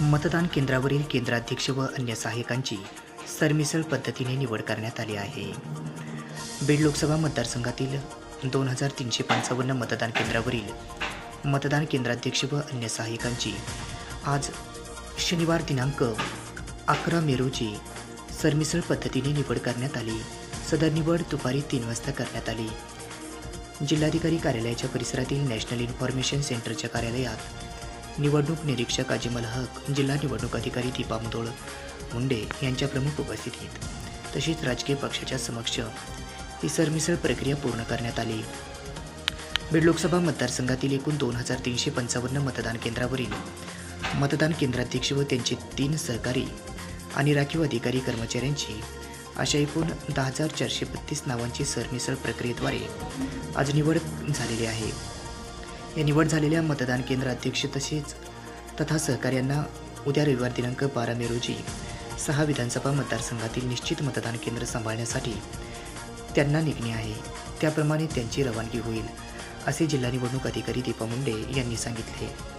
मतदान केंद्रावरील केंद्राध्यक्ष व अन्य सहाय्यकांची सरमिसळ पद्धतीने निवड करण्यात आली आहे. बीड लोकसभा मतदारसंघातील दोन हजार तीनशे पंचावन्न मतदान केंद्रावरील मतदान केंद्राध्यक्ष व अन्य सहाय्यकांची आज शनिवार दिनांक अकरा मे रोजी सरमिसळ पद्धतीने निवड करण्यात आली. सदर निवड दुपारी तीन वाजता करण्यात आली. जिल्हाधिकारी कार्यालयाच्या परिसरातील नॅशनल इन्फॉर्मेशन सेंटरच्या कार्यालयात निवडणूक निरीक्षक अजिमल हक जिल्हा निवडणूक अधिकारी दीपा मुदोळ मुंडे यांच्या प्रमुख उपस्थितीत. तसेच राजकीय पक्षाच्या समक्ष ही सरमिसळ प्रक्रिया पूर्ण करण्यात आली. बीड लोकसभा मतदारसंघातील एकूण दोन हजार तीनशे पंचावन्न मतदान केंद्रावरील मतदान केंद्राध्यक्ष व त्यांचे तीन सहकारी आणि राखीव अधिकारी कर्मचाऱ्यांची अशा एकूण दहा हजार चारशे बत्तीस नावांची सरमिसळ प्रक्रियेद्वारे आज निवड झालेली आहे. या निवड झालेल्या मतदान केंद्र अध्यक्ष तसेच तथा सहकार्यांना उद्या रविवार दिनांक बारा मे रोजी सहा विधानसभा मतदारसंघातील निश्चित मतदान केंद्र सांभाळण्यासाठी त्यांना निघणे आहे. त्याप्रमाणे त्यांची रवानगी होईल असे जिल्हा निवडणूक अधिकारी दीपा मुंडे यांनी सांगितले.